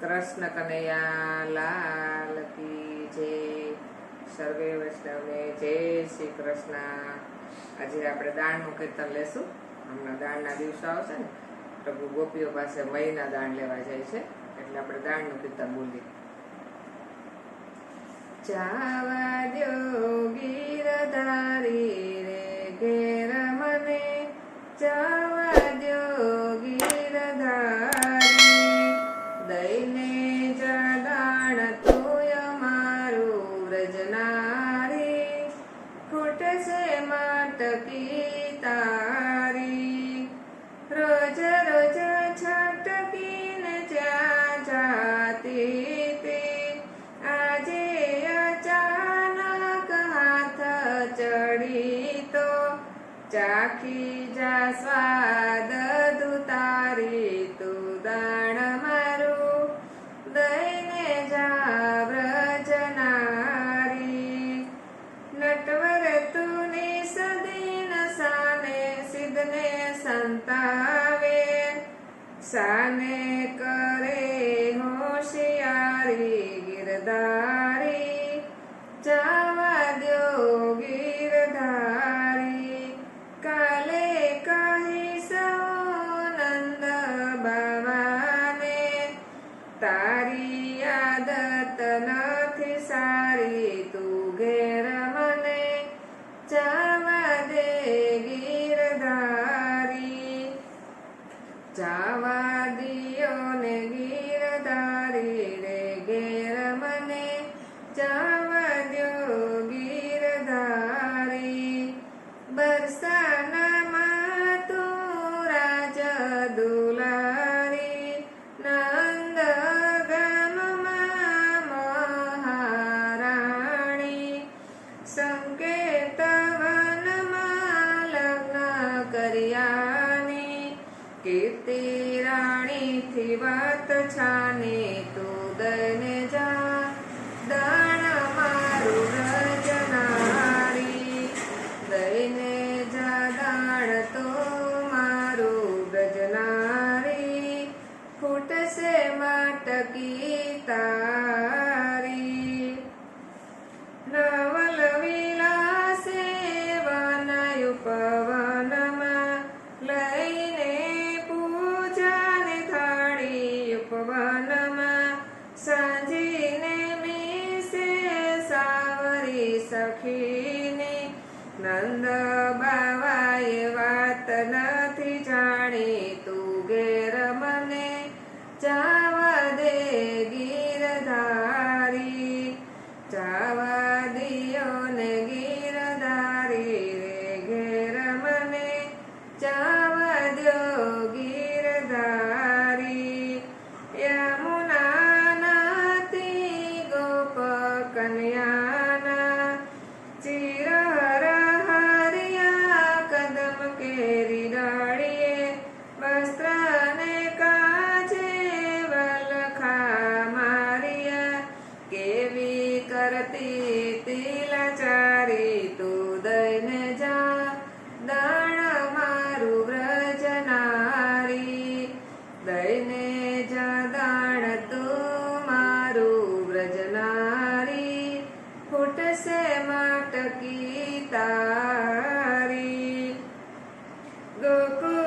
કૃષ્ણ કનૈયા કી જય, સર્વે વૈષ્ણવને જય શ્રી કૃષ્ણ. આજે આપણે દાણનું કીર્તન લેશું. હમણાં દાણના દિવસો આવશે ને, પ્રભુ ગોપીઓ પાસે મહીના દાણ લેવા જાય છે, એટલે આપણે દાણનું કીર્તન બોલીએ. જાવા દ્યો ચાખી જા સ્વાદ દુતારી તું દાણ મારું. દઈને જા વ્રજનારી નટવર તુની સદીન સાને સિદ્ધને સંતાવે. સાને કરે હોશિયારી ગિરદારી. જાવા તારી રાણીથી વાત છાને તું જા દાણ મારું રજનારી દઈને જા દાણ તો મારું ગજનારી ફૂટશે માટકી તારી સખીને નંદ બાવાએ વાત નથી જાણી. તું ઘેર મને જાવા દે ગીરધારી. જાવા દિયો ને ગીરધારી. રે ઘેર મને જાવા કરતી તિલાચારી તું જા દાણ મારું વ્રજનારી દૈને જા દાણ તું મારું વ્રજનારી ફૂટશે માટકી તારી ગોકુળ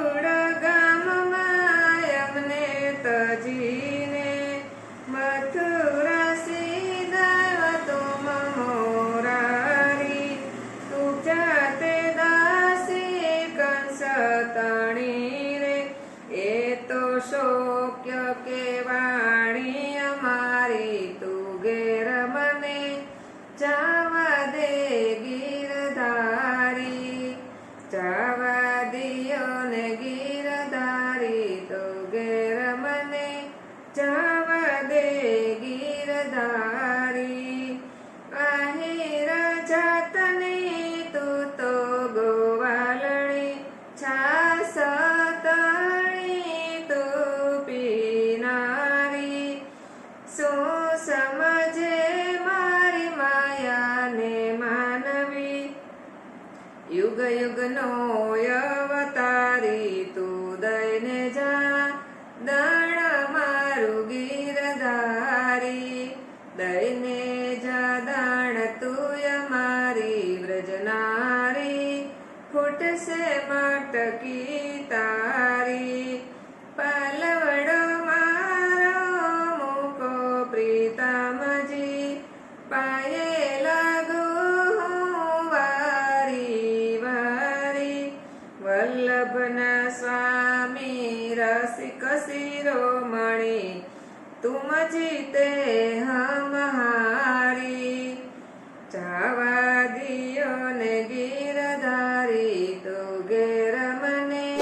જાવા દે ગીરધારી, જાવા દિયો ને ગીરધારી તો ઘેર મને જાવા દે ગીરધારી. અહીં રાજા તને તું તો ગોવાલણી છાસ યુગ યુગનો અવતારી તું દઈને જા, દાણ મારું ગીરધારી. દઈને જા, દાણ તુય મારી વ્રજનારી. ફૂટશે માટકી તારી. સ્વામી રસિક શિરોમણી તુમ જીતે હમ હારી. જાવા દિયો ને ગીરધારી તો ઘેર મને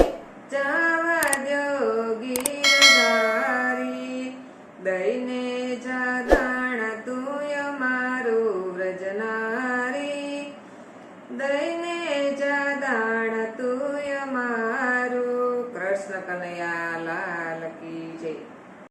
જાવા દો ગીરધારી દઈને જાદાણ તું તુય મારું વ્રજનારી દઈને તુય મારું